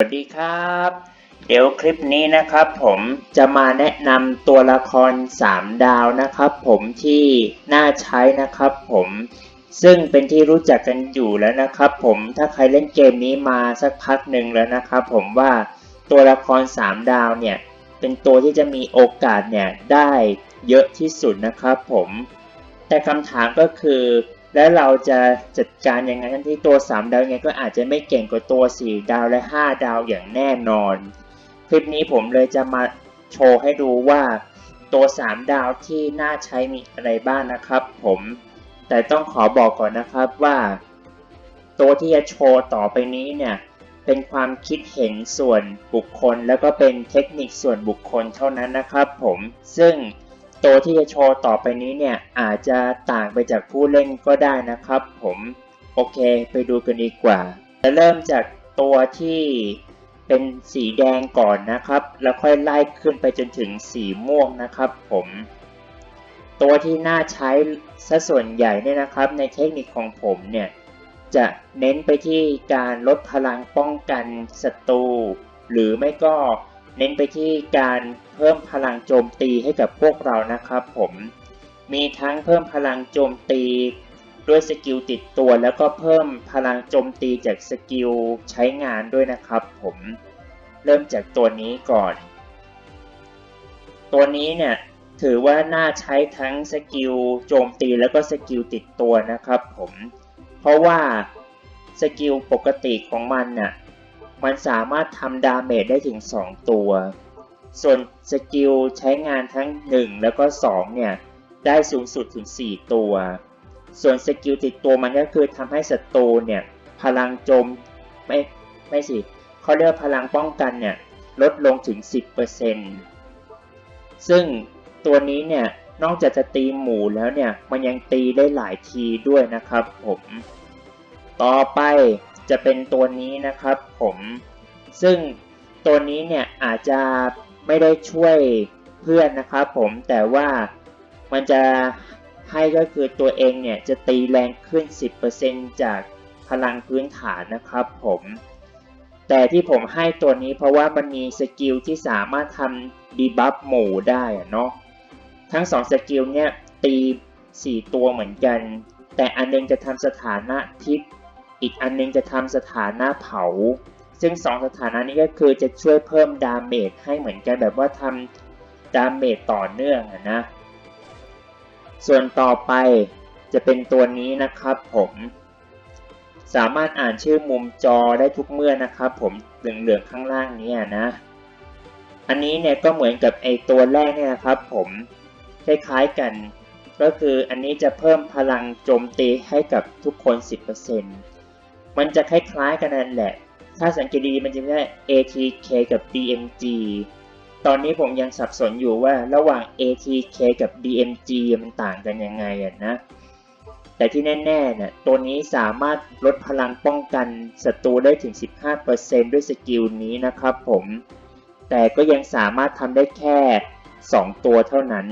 สวัสดีครับ เดี๋ยวคลิปนี้นะครับผมจะมาแนะนำตัวละคร 3 ดาวนะครับผมที่น่าใช้นะครับผมซึ่งเป็นที่รู้จักกันอยู่แล้วนะครับผมถ้าใครเล่นเกมนี้มาสักพักหนึ่งแล้วนะครับผมว่าตัวละคร 3 ดาวเนี่ยเป็นตัวที่จะมีโอกาสเนี่ยได้เยอะที่สุดนะครับผมแต่คำถามก็คือ แล้วเราจะจัดการยังไงทั้งที่ตัว 3 ดาวยังไงก็อาจจะไม่เก่งกว่าตัว 4 ดาวและ 5 ดาวอย่างแน่นอน คลิปนี้ผมเลยจะมาโชว์ให้ดูว่าตัว 3 ดาวที่น่าใช้มีอะไรบ้างนะครับ ผมแต่ต้องขอบอกก่อนนะครับว่า ตัวที่จะโชว์ต่อไปนี้เนี่ยเป็นความคิดเห็นส่วนบุคคล แล้วก็เป็นเทคนิคส่วนบุคคลเท่านั้นนะครับ ผมซึ่ง ตัวที่จะโชว์ต่อไปนี้เนี่ยอาจจะต่างไปจากผู้เล่นก็ได้นะครับผมโอเคไปดูกันดีกว่า จะเริ่มจากตัวที่เป็นสีแดงก่อนนะครับ แล้วค่อยไล่ขึ้นไปจนถึงสีม่วงนะครับผมตัวที่น่าใช้ซะส่วนใหญ่เนี่ยนะครับในเทคนิคของผมเนี่ยจะเน้นไปที่การลดพลังป้องกันศัตรูหรือไม่ก็ เน้นไปที่การเพิ่มพลังโจมตีให้กับพวกเรานะครับผมมีทั้งเพิ่มพลังโจมตีด้วยสกิลติดตัวแล้วก็เพิ่มพลังโจมตีจากสกิลใช้งานด้วยนะครับผมเริ่มจากตัวนี้ก่อน ตัวนี้เนี่ยถือว่าน่าใช้ทั้งสกิลโจมตีแล้วก็สกิลติดตัวนะครับผมเพราะว่าสกิลปกติของมันน่ะ มันสามารถทำดาเมจได้ถึง 2 ตัว ส่วนสกิลใช้งานทั้ง 1 แล้วก็ 2 เนี่ย ได้สูงสุดถึง 4 ตัว ส่วนสกิลติดตัวมันก็คือทำให้ศัตรูเนี่ย พลังโจมไม่ไม่สิเขาเรียกพลังป้องกันเนี่ย ลดลงถึง 10%ซึ่งตัวนี้เนี่ย นอกจากจะตีหมูแล้วเนี่ย มันยังตีได้หลายทีด้วยนะครับผม ต่อไป จะเป็นตัวนี้นะครับผมซึ่งตัวนี้เนี่ยอาจจะไม่ได้ช่วยเพื่อนนะครับผมแต่ว่ามันจะให้ก็คือตัวเองเนี่ยจะตีแรงขึ้น 10%จากพลังพื้นฐานนะครับผมแต่ที่ผมให้ตัวนี้เพราะว่ามันมีสกิลที่สามารถทำดีบัฟหมู่ได้เนาะทั้ง2สกิลเนี่ยตี 4 ตัวเหมือนกัน แต่อันนึงจะทำสถานะทิป อีกอันนึงจะทำสถานะเผา ซึ่ง 2 สถานะนี้ก็คือจะช่วยเพิ่มดาเมจให้เหมือนกันแบบว่าทำดาเมจต่อเนื่องนะ ส่วนต่อไปจะเป็นตัวนี้นะครับผมสามารถอ่านชื่อมุมจอได้ทุกเมื่อนะครับผมเหลืองๆข้างล่างนี้นะ อันนี้เนี่ยก็เหมือนกับไอตัวแรกเนี่ยนะครับผมคล้ายๆกัน ก็คืออันนี้จะเพิ่มพลังโจมตีให้กับทุกคน 10% มันจะคล้ายๆกันนั่นแหละ ถ้าสังเกตดีมันจะได้ ATK กับ DMG ตอนนี้ผมยังสับสนอยู่ว่าระหว่าง ATK กับ DMG มันต่างกันยังไงอะนะ แต่ที่แน่ๆเนี่ยตัวนี้สามารถลดพลังป้องกันศัตรูได้ถึง 15%ด้วยสกิลนี้นะครับผม แต่ก็ยังสามารถทำได้แค่ 2 ตัวเท่านั้น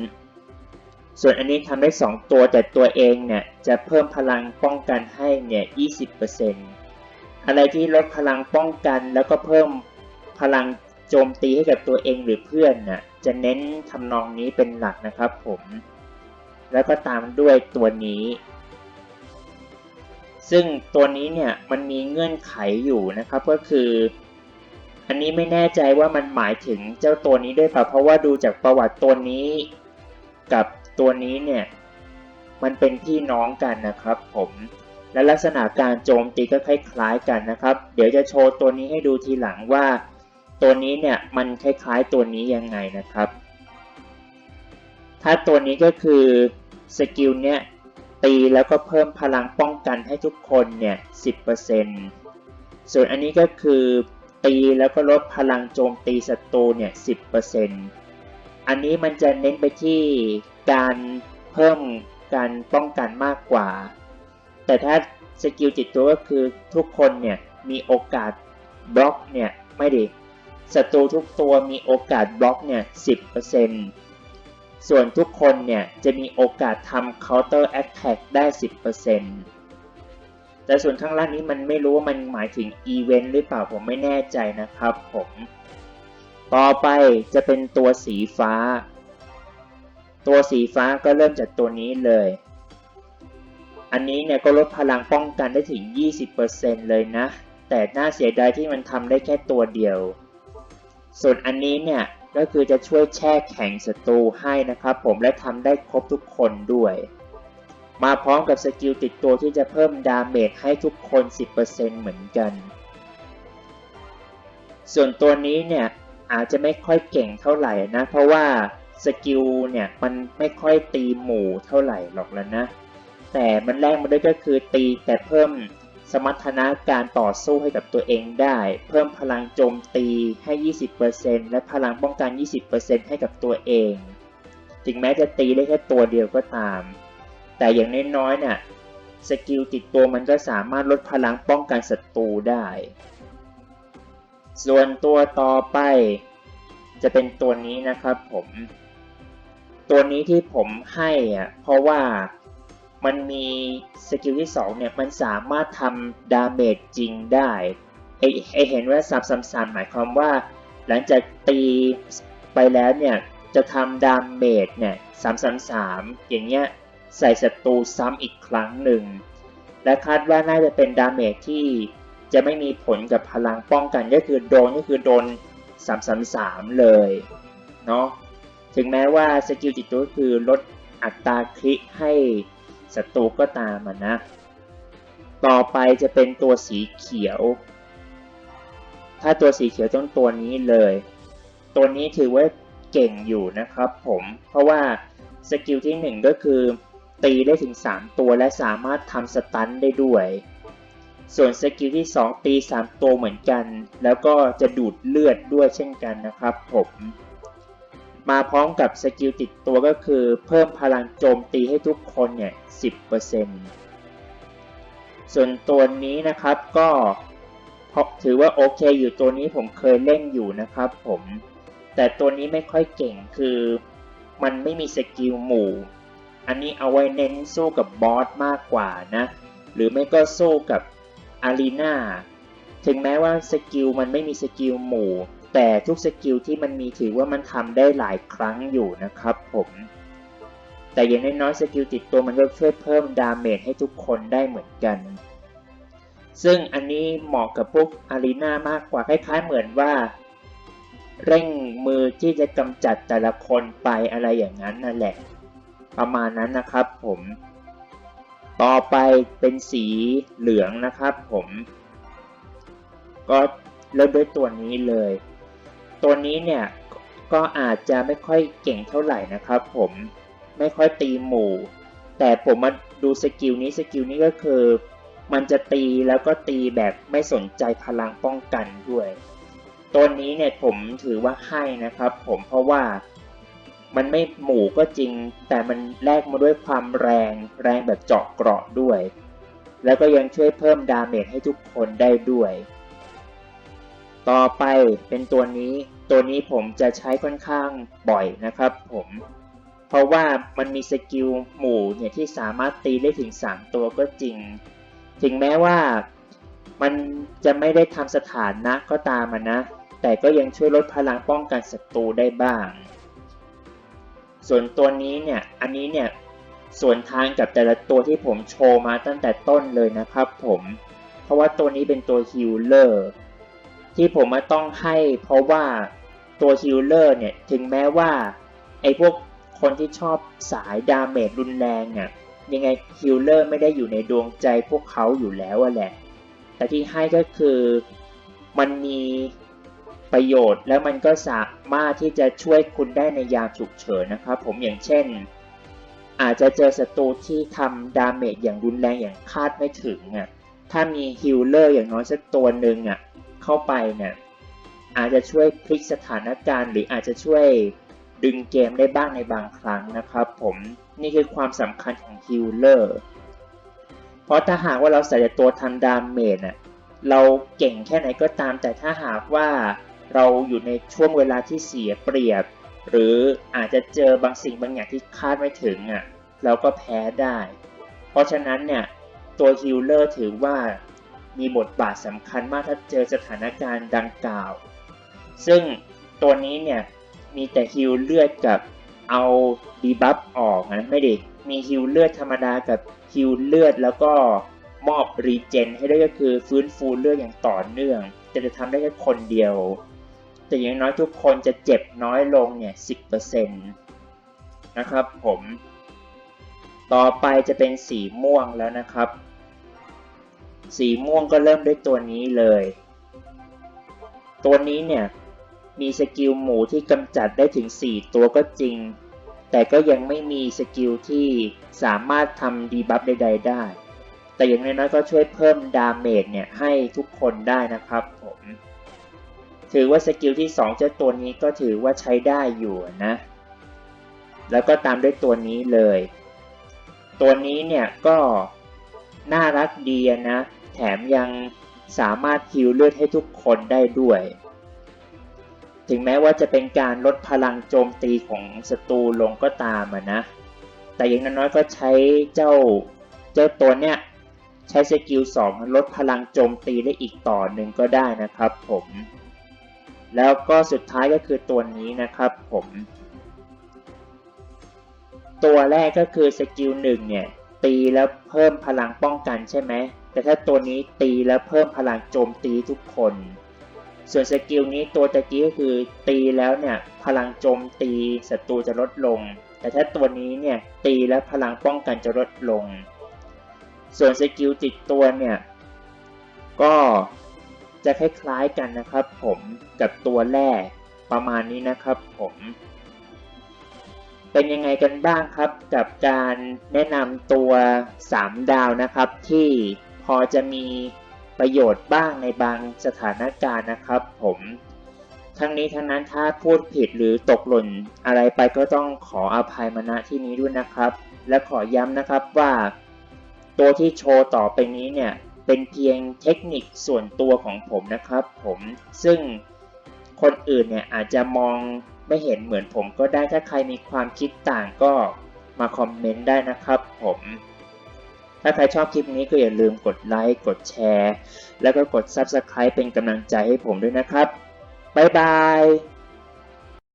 ส่วนอันนี้ทำได้ 2 ตัวแต่ตัวเองเนี่ยจะเพิ่มพลังป้องกันให้เนี่ย 20% อะไรที่ลดพลังป้องกัน แล้วก็เพิ่มพลังโจมตีให้กับตัวเองหรือเพื่อนน่ะจะเน้นทำนองนี้เป็นหลักนะครับผม แล้วก็ตามด้วยตัวนี้ ซึ่งตัวนี้เนี่ยมันมีเงื่อนไขอยู่นะครับก็คือ อันนี้ไม่แน่ใจว่ามันหมายถึงเจ้าตัวนี้ด้วยเปล่าเพราะว่าดูจากประวัติตัวนี้กับตัวนี้เนี่ยมันเป็นพี่น้องกันนะครับผม และลักษณะการโจมตีก็คล้าย ๆ กันนะครับ เดี๋ยวจะโชว์ตัวนี้ให้ดูทีหลังว่า ตัวนี้เนี่ยมันคล้ายๆตัวนี้ยังไงนะครับ ถ้าตัวนี้ก็คือสกิลเนี่ยตีแล้วก็เพิ่มพลังป้องกันให้ทุกคนเนี่ย10%ส่วนอันนี้ก็คือตีแล้วก็ลดพลังโจมตีศัตรูเนี่ย10%อันนี้มันจะเน้นไปที่การเพิ่มการป้องกันมากกว่า แต่ถ้าสกิลจิตตัวก็คือทุกคนเนี่ยมีโอกาสบล็อกเนี่ยไม่ดีศัตรูทุกตัวมีโอกาสบล็อกเนี่ย10%ส่วนทุกคนเนี่ยจะมีโอกาสทำ counter attack ได้ 10%แต่ส่วนข้างล่างนี้มันไม่รู้ว่ามันหมายถึงอีเวนต์หรือเปล่าผมไม่แน่ใจนะครับผม ต่อไปจะเป็นตัวสีฟ้า ตัวสีฟ้าก็เริ่มจากตัวนี้เลย อันนี้เนี่ยก็ลดพลังป้องกันได้ถึง 20%เลยนะ แต่น่าเสียดายที่มันทำได้แค่ตัวเดียว ส่วนอันนี้เนี่ยก็คือจะช่วยแช่แข็งศัตรูให้นะครับผมและทำได้ครบทุกคนด้วย มาพร้อมกับสกิลติดตัวที่จะเพิ่มดาเมจให้ทุกคน 10%เหมือนกัน ส่วนตัวนี้เนี่ยอาจจะไม่ค่อยเก่งเท่าไหร่นะ เพราะว่าสกิลเนี่ยมันไม่ค่อยตีหมู่เท่าไหร่หรอกแล้วนะ แต่มันแรกมาด้วยก็คือตีแต่เพิ่มสมรรถนะการต่อสู้ให้กับตัวเองได้ เพิ่มพลังโจมตีให้ 20%และพลังป้องกัน 20%ให้กับตัวเอง ถึงแม้จะตีได้แค่ตัวเดียวก็ตาม แต่อย่างน้อยๆเนี่ยสกิลติดตัวมันก็สามารถลดพลังป้องกันศัตรูได้ ส่วนตัวต่อไป จะเป็นตัวนี้นะครับผม ตัวนี้ที่ผมให้อะเพราะว่า มันมีสกิลที่2เนี่ยมันสามารถทำดาเมจจริงได้ไอไอเห็นว่าสับซ้ำๆหมายความว่า หลังจากตีไปแล้วเนี่ยจะทำดาเมจเนี่ย333อย่างเงี้ยใส่ศัตรูซ้ำอีกครั้งหนึ่ง และคาดว่าน่าจะเป็นดาเมจที่จะไม่มีผลกับพลังป้องกันก็คือโดนก็คือโดน333เลยเนาะถึงแม้ว่าสกิลติดตัวคือลดอัตราคลิกให้ ศัตรูก็ตามนะ ต่อไปจะเป็นตัวสีเขียว ถ้าตัวสีเขียวต้องตัวนี้เลย ตัวนี้ถือว่าเก่งอยู่นะครับผมเพราะว่าสกิลที่ 1 ก็คือตีได้ถึง 3 ตัวและสามารถทำสตันได้ด้วย ส่วนสกิลที่ 2 ตี 3 ตัวเหมือนกัน แล้วก็จะดูดเลือดด้วยเช่นกันนะครับผม มาพร้อมกับสกิลติดตัวก็คือ เพิ่มพลังโจมตีให้ทุกคนเนี่ย 10%ส่วนตัวนี้นะครับก็ถือว่าโอเคอยู่ตัวนี้ผมเคยเล่นอยู่นะครับผม แต่ตัวนี้ไม่ค่อยเก่งคือมันไม่มีสกิลหมู่ อันนี้เอาไว้เน้นสู้กับบอสมากกว่านะ หรือไม่ก็สู้กับอารีนาถึงแม้ว่าสกิลมันไม่มีสกิลหมู่ แต่ทุกสกิลที่มันมีถือว่ามันทำได้หลายครั้งอยู่นะครับผมแต่อย่างน้อยๆสกิลติดตัวมันก็ช่วยเพิ่มดาเมจให้ทุกคนได้เหมือนกัน ซึ่งอันนี้เหมาะกับพวกอารีนามากกว่าคล้ายๆเหมือนว่า เร่งมือที่จะกำจัดแต่ละคนไปอะไรอย่างนั้นนั่นแหละ ประมาณนั้นนะครับผม ต่อไปเป็นสีเหลืองนะครับผม ก็เริ่มด้วยตัวนี้เลย ตัวนี้เนี่ยก็อาจจะไม่ค่อยเก่งเท่าไหร่นะครับผมไม่ค่อยตีหมู่ แต่ผมมาดูสกิลนี้สกิลนี้ก็คือ มันจะตีแล้วก็ตีแบบไม่สนใจพลังป้องกันด้วยตัวนี้เนี่ยผมถือว่าให้นะครับ ผมเพราะว่ามันไม่หมู่ก็จริง แต่มันแลกมาด้วยความแรงแรงแบบเจาะเกราะด้วย แล้วก็ยังช่วยเพิ่มดาเมจให้ทุกคนได้ด้วย ต่อไปเป็นตัวนี้ ตัวนี้ผมจะใช้ค่อนข้างบ่อยนะครับผมเพราะว่ามันมีสกิลหมู่เนี่ยที่สามารถตีได้ถึง 3 ตัวก็จริง ถึงแม้ว่ามันจะไม่ได้ทำสถานะก็ตามนะ แต่ก็ยังช่วยลดพลังป้องกันศัตรูได้บ้าง ส่วนตัวนี้เนี่ย อันนี้เนี่ย ส่วนทางกับแต่ละตัวที่ผมโชว์มาตั้งแต่ต้นเลยนะครับผม เพราะว่าตัวนี้เป็นตัวฮิลเลอร์ที่ผมมาต้องให้เพราะว่า ตัวฮิลเลอร์เนี่ย ถึงแม้ว่า ไอ้พวกคนที่ชอบสายดาเมจรุนแรงอะยังไงฮิลเลอร์ไม่ได้อยู่ในดวงใจพวกเขาอยู่แล้วอะแหละ แต่ที่ให้ก็คือมันมีประโยชน์แล้วมันก็สามารถที่จะช่วยคุณได้ในยามฉุกเฉินนะครับผมอย่างเช่น อาจจะเจอศัตรูที่ทำดาเมจอย่างรุนแรงอย่างคาดไม่ถึงอะถ้ามีฮิลเลอร์อย่างน้อยสักตัวหนึ่งอะเข้าไปเนี่ย อาจจะช่วยพลิกสถานการณ์ หรืออาจจะช่วยดึงเกมได้บ้างในบางครั้งนะครับผมนี่คือความสำคัญของฮิลเลอร์เพราะถ้าหากว่าเราใส่ตัวทำดาเมจอะเราเก่งแค่ไหนก็ตาม แต่ถ้าหากว่าเราอยู่ในช่วงเวลาที่เสียเปรียบ หรืออาจจะเจอบางสิ่งบางอย่างที่คาดไม่ถึงอะเราก็แพ้ได้ เพราะฉะนั้นเนี่ยตัวฮิลเลอร์ถือว่ามีบทบาทสำคัญมากถ้าเจอสถานการณ์ดังกล่าว ซึ่งตัวนี้เนี่ยมีแต่ฮิลเลือดกับเอาดีบัฟออกนะไม่ด้มีฮิลเลือดธรรมดากับฮิลเลือดแล้วก็มอบรีเจนให้ได้ก็คือฟื้นฟูเลือดอย่างต่อเนื่อง แต่จะทำได้แค่คนเดียว แต่อย่างน้อยทุกคนจะเจ็บน้อยลงเนี่ย 10%นะครับผม ต่อไปจะเป็นสีม่วงแล้วนะครับ สีม่วงก็เริ่มด้วยตัวนี้เลย ตัวนี้เนี่ย มีสกิลหมูที่กำจัดได้ถึง 4 ตัวก็จริง แต่ก็ยังไม่มีสกิลที่สามารถทำดีบัฟใดๆได้ แต่อย่างน้อยๆก็ช่วยเพิ่มดาเมจเนี่ยให้ทุกคนได้นะครับผมถือว่าสกิลที่ 2 เจ้าตัวนี้ก็ถือว่าใช้ได้อยู่นะ แล้วก็ตามด้วยตัวนี้เลย ตัวนี้เนี่ยก็น่ารักดีนะ แถมยังสามารถฮิวเลือดให้ทุกคนได้ด้วย ถึงแม้ว่าจะเป็นการลดพลังโจมตีของศัตรูลงก็ตามะนะ แต่อย่างน้อยๆก็ใช้เจ้าเจ้าตัวเนี้ยใช้สกิล2ลดพลังโจมตีได้อีกต่อหนึ่งก็ได้นะครับผม แล้วก็สุดท้ายก็คือตัวนี้นะครับผม ตัวแรกก็คือสกิลหนึ่งเนี่ยตีแล้วเพิ่มพลังป้องกันใช่ไหมแต่ถ้าตัวนี้ตีแล้วเพิ่มพลังโจมตีทุกคน ส่วนสกิลนี้ตัวตะกี้ก็คือตีแล้วเนี่ยพลังโจมตีศัตรูจะลดลง แต่ถ้าตัวนี้เนี่ยตีแล้วพลังป้องกันจะลดลง ส่วนสกิลติดตัวเนี่ยก็จะคล้ายๆกันนะครับผมกับตัวแรกประมาณนี้นะครับผมเป็นยังไงกันบ้างครับกับการแนะนำตัว 3 ดาวนะครับที่พอจะมี ประโยชน์บ้างในบางสถานการณ์นะครับ ผมทั้งนี้ทั้งนั้นถ้าพูดผิดหรือตกหล่นอะไรไปก็ต้องขออภัยมาณที่นี้ด้วยนะครับ และขอย้ำนะครับว่า ตัวที่โชว์ต่อไปนี้เนี่ยเป็นเพียงเทคนิคส่วนตัวของผมนะครับ ผมซึ่งคนอื่นเนี่ยอาจจะมองไม่เห็นเหมือนผมก็ได้ถ้าใครมีความคิดต่างก็มาคอมเมนต์ได้นะครับผม ถ้าใครชอบคลิปนี้ก็อย่าลืมกดไลค์กดแชร์ แล้วก็กด Subscribe เป็นกำลังใจให้ผมด้วยนะครับ บ๊ายบาย